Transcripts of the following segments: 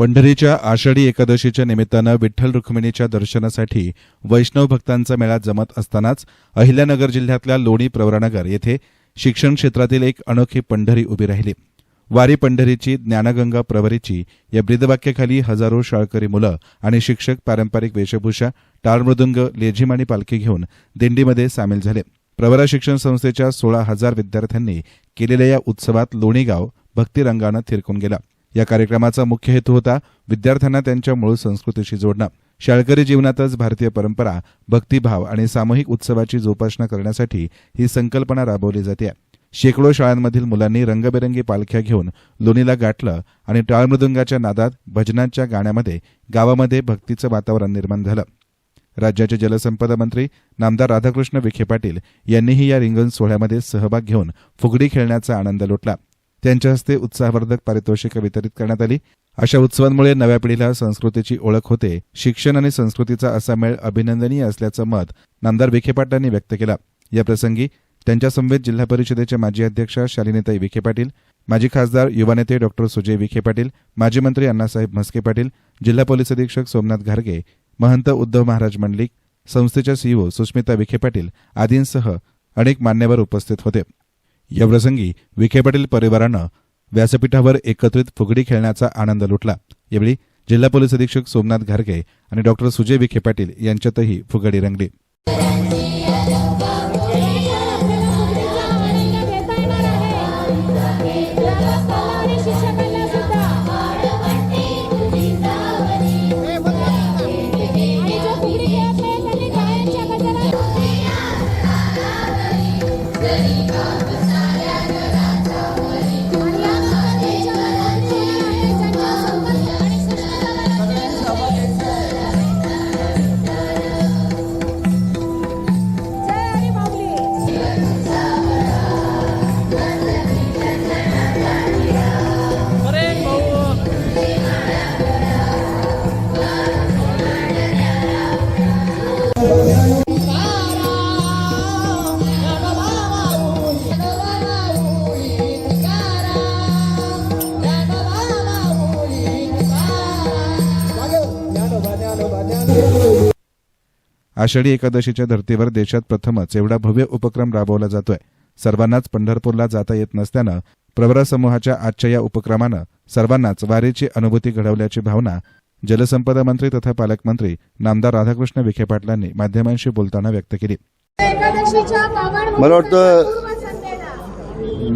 पंढरीच्या आषाढी एकादशीच्या निमित्तानं विठ्ठल रुक्मिणीच्या दर्शनासाठी वैष्णव भक्तांचा मेळा जमत असतानाच अहिल्यानगर जिल्ह्यातल्या लोणी प्रवरानगर येथे शिक्षण क्षेत्रातील एक अनोखी पंढरी उभी राहिली. वारी पंढरीची ज्ञानगंगा प्रवरीची या ब्रीदवाक्याखाली हजारो शाळकरी मुलं आणि शिक्षक पारंपरिक वेशभूषा टाळमृदुंग लेझिम आणि पालखी घेऊन दिंडीमध्ये सामील झाले. प्रवरा शिक्षण संस्थेच्या सोळा हजार विद्यार्थ्यांनी केलेल्या या उत्सवात लोणीगाव भक्तिरंगानं थिरकून गेला. या कार्यक्रमाचा मुख्य हेतू होता विद्यार्थ्यांना त्यांच्या मूळ संस्कृतीशी जोडणं. शाळकरी जीवनातच भारतीय परंपरा भक्तिभाव आणि सामूहिक उत्सवाची जोपासना करण्यासाठी ही संकल्पना राबवली जाते. शेकडो शाळांमधील मुलांनी रंगबेरंगी पालख्या घेऊन लोणीला गाठलं आणि टाळमृदुंगाच्या नादात भजनांच्या गाण्यामध्ये गावामध्ये भक्तीचं वातावरण निर्माण झालं. राज्याचे जलसंपदा मंत्री नामदार राधाकृष्ण विखे पाटील यांनीही या रिंगण सोहळ्यामध्ये सहभाग घेऊन फुगडी खेळण्याचा आनंद लुटला. त्यांच्या हस्ते उत्साहवर्धक पारितोषिक वितरित करण्यात आली. अशा उत्सवांमुळे नव्या पिढीला संस्कृतीची ओळख होते. शिक्षण आणि संस्कृतीचा असा मेळ अभिनंदनीय असल्याचं मत नामदार विखे पाटलांनी व्यक्त केलं. या प्रसंगी जिल्हा परिषदेच्या माजी अध्यक्षा शालिनीताई विखे पाटील माजी खासदार युवा नेते डॉक्टर सुजय विखे पाटील माजी मंत्री अण्णासाहेब म्हस्के पाटील जिल्हा पोलीस अधीक्षक सोमनाथ घारगे महंत उद्धव महाराज मंडलिक संस्थेच्या सीईओ सुस्मिता विखे पाटील आदींसह अनेक मान्यवर उपस्थित होते. याप्रसंगी विखे पाटील परिवारानं व्यासपीठावर एकत्रित फुगडी खेळण्याचा आनंद लुटला. यावेळी जिल्हा पोलीस अधीक्षक सोमनाथ घारगे आणि डॉक्टर सुजय विखे पाटील यांच्यातही फुगडी रंगली. आषाढी एकादशीच्या धर्तीवर देशात प्रथमच एवढा भव्य उपक्रम राबवला जातोय. सर्वांनाच पंढरपूरला जाता येत नसल्यानं प्रवरा समूहाच्या आजच्या या उपक्रमानं सर्वांनाच वारीची अनुभूती घडवल्याची भावना जलसंपदा मंत्री तथा पालकमंत्री नामदार राधाकृष्ण विखे पाटलांनी माध्यमांशी बोलताना व्यक्त केली. मला वाटतं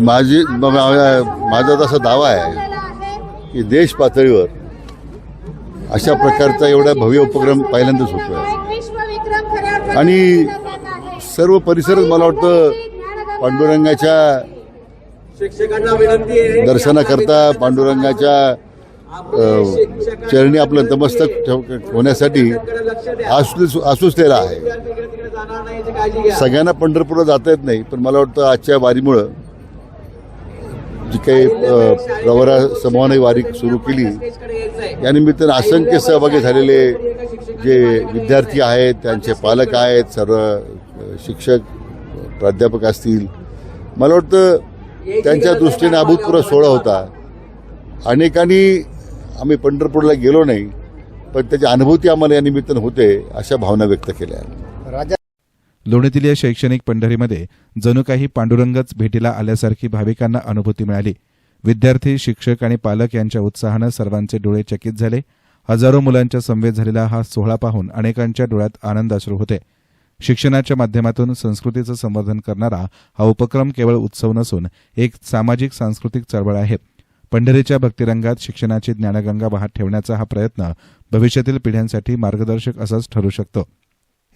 माझी माझा तसा दावा आहे की देश पातळीवर अशा प्रकारचा एवढा भव्य उपक्रम पहिल्यांदाच होतोय. आणि सर्व परिसरच मला वाटतं पांडुरंगाच्या दर्शनाकरता पांडुरंगाच्या चरणी आपलं नतमस्तक ठेव- होण्यासाठी आसुस आसुसलेला आहे. सगळ्यांना पंढरपूरला जाता येत नाही पण मला वाटतं आजच्या वारीमुळं जी काही प्रवरा समूहाने वारी सुरू केली स्टेजकडे यायचंय. या निमित्तानं असंख्य सहभागी झालेले जे विद्यार्थी आहेत त्यांचे पालक आहेत सर्व शिक्षक प्राध्यापक असतील. मला वाटतं त्यांच्या दृष्टीने अभूतपूर्व सोहळा होता. अनेकांनी आम्ही पंढरपूरला गेलो नाही पण त्याची अनुभूती आम्हाला या निमित्तानं होते अशा भावना व्यक्त केल्या. लोणीतील या शैक्षणिक पंढरीमध्ये जणू काही पांडुरंगच भेटीला आल्यासारखी भाविकांना अनुभूती मिळाली. विद्यार्थी शिक्षक आणि पालक यांच्या उत्साहानं सर्वांचे डोळे चकित झाले. हजारो मुलांच्या समवेत झालेला हा सोहळा पाहून अनेकांच्या डोळ्यात आनंद अश्रू होते. शिक्षणाच्या माध्यमातून संस्कृतीचं संवर्धन करणारा हा उपक्रम केवळ उत्सव नसून एक सामाजिक सांस्कृतिक चळवळ आहे. पंढरीच्या भक्तिरंगात शिक्षणाची ज्ञानगंगा वाहत ठेवण्याचा हा प्रयत्न भविष्यातील पिढ्यांसाठी मार्गदर्शक असाच ठरू शकतो.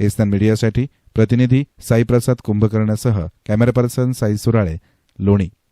हेस्तान मीडियासाठी प्रतिनिधी साईप्रसाद कुंभकर्णसह कॅमेरा पर्सन साई सुराळे लोणी.